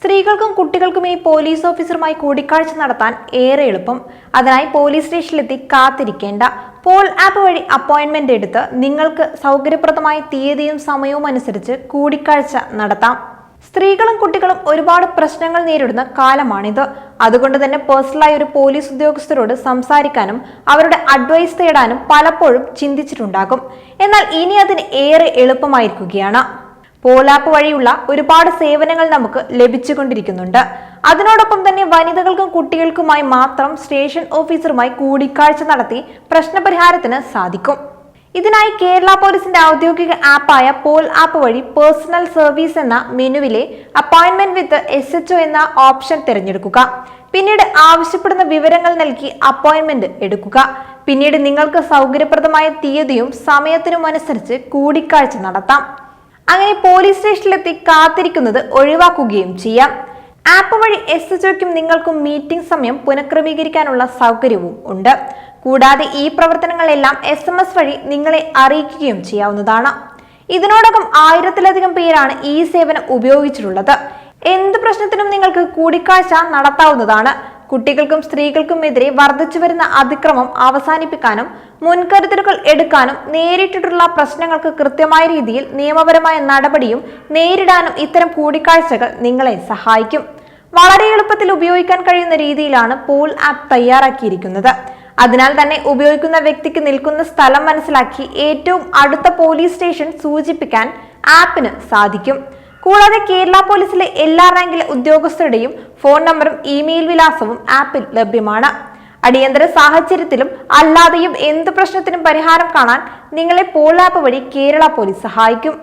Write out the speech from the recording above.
സ്ത്രീകൾക്കും കുട്ടികൾക്കും ഇനി പോലീസ് ഓഫീസറുമായി കൂടിക്കാഴ്ച നടത്താൻ ഏറെ എളുപ്പം. അതിനായി പോലീസ് സ്റ്റേഷനിലെത്തി കാത്തിരിക്കേണ്ട. പോൾ ആപ്പ് വഴി അപ്പോയിന്റ്മെന്റ് എടുത്ത് നിങ്ങൾക്ക് സൗകര്യപ്രദമായ തീയതിയും സമയവും അനുസരിച്ച് കൂടിക്കാഴ്ച നടത്താം. സ്ത്രീകളും കുട്ടികളും ഒരുപാട് പ്രശ്നങ്ങൾ നേരിടുന്ന കാലമാണിത്. അതുകൊണ്ട് തന്നെ പേഴ്സണലായി ഒരു പോലീസ് ഉദ്യോഗസ്ഥരോട് സംസാരിക്കാനും അവരുടെ അഡ്വൈസ് തേടാനും പലപ്പോഴും ചിന്തിച്ചിട്ടുണ്ടാകും. എന്നാൽ ഇനി അതിന് ഏറെ എളുപ്പമായിരിക്കുകയാണ്. പോലാപ്പ് വഴിയുള്ള ഒരുപാട് സേവനങ്ങൾ നമുക്ക് ലഭിച്ചുകൊണ്ടിരിക്കുന്നുണ്ട്. അതിനോടൊപ്പം തന്നെ വനിതകൾക്കും കുട്ടികൾക്കുമായി മാത്രം സ്റ്റേഷൻ ഓഫീസറുമായി കൂടിക്കാഴ്ച നടത്തി പ്രശ്നപരിഹാരത്തിന് സാധിക്കും. ഇതിനായി കേരള പോലീസിന്റെ ഔദ്യോഗിക ആപ്പായ പോൾ ആപ്പ് വഴി പേഴ്സണൽ സർവീസ് എന്ന മെനുവിലെ അപ്പോയിന്റ്മെന്റ് വിത്ത് എസ് എച്ച് എന്ന ഓപ്ഷൻ തിരഞ്ഞെടുക്കുക. പിന്നീട് ആവശ്യപ്പെടുന്ന വിവരങ്ങൾ നൽകി അപ്പോയിന്റ്മെന്റ് എടുക്കുക. പിന്നീട് നിങ്ങൾക്ക് സൗകര്യപ്രദമായ തീയതിയും സമയത്തിനും അനുസരിച്ച് കൂടിക്കാഴ്ച നടത്താം. അങ്ങനെ പോലീസ് സ്റ്റേഷനിലെത്തി കാത്തിരിക്കുന്നത് ഒഴിവാക്കുകയും ചെയ്യാം. ആപ്പ് വഴി എസ് എച്ച് നിങ്ങൾക്കും മീറ്റിംഗ് സമയം പുനഃക്രമീകരിക്കാനുള്ള സൗകര്യവും ഉണ്ട്. കൂടാതെ ഈ പ്രവർത്തനങ്ങളെല്ലാം എസ് എം എസ് വഴി നിങ്ങളെ അറിയിക്കുകയും ചെയ്യാവുന്നതാണ്. ഇതിനോടകം ആയിരത്തിലധികം പേരാണ് ഈ സേവനം ഉപയോഗിച്ചിട്ടുള്ളത്. എന്ത് പ്രശ്നത്തിനും നിങ്ങൾക്ക് കൂടിക്കാഴ്ച നടത്താവുന്നതാണ്. കുട്ടികൾക്കും സ്ത്രീകൾക്കും എതിരെ വർദ്ധിച്ചു വരുന്ന അതിക്രമം അവസാനിപ്പിക്കാനും മുൻകരുതലുകൾ എടുക്കാനും നേരിട്ടിട്ടുള്ള പ്രശ്നങ്ങൾക്ക് കൃത്യമായ രീതിയിൽ നിയമപരമായ നടപടിയും നേരിടാനും ഇത്തരം കൂടിക്കാഴ്ചകൾ നിങ്ങളെ സഹായിക്കും. വളരെ എളുപ്പത്തിൽ ഉപയോഗിക്കാൻ കഴിയുന്ന രീതിയിലാണ് പോൾ ആപ്പ് തയ്യാറാക്കിയിരിക്കുന്നത്. അതിനാൽ തന്നെ ഉപയോഗിക്കുന്ന വ്യക്തിക്ക് നിൽക്കുന്ന സ്ഥലം മനസ്സിലാക്കി ഏറ്റവും അടുത്ത പോലീസ് സ്റ്റേഷൻ സൂചിപ്പിക്കാൻ ആപ്പിന് സാധിക്കും. കൂടാതെ കേരള പോലീസിലെ എല്ലാ റാങ്കിലെ ഉദ്യോഗസ്ഥരുടെയും ഫോൺ നമ്പറും ഇമെയിൽ വിലാസവും ആപ്പിൽ ലഭ്യമാണ്. അടിയന്തര സാഹചര്യത്തിലും അല്ലാതെയും എന്ത് പ്രശ്നത്തിനും പരിഹാരം കാണാൻ നിങ്ങളെ പോൾ ആപ്പ് വഴി കേരള പോലീസ് സഹായിക്കും.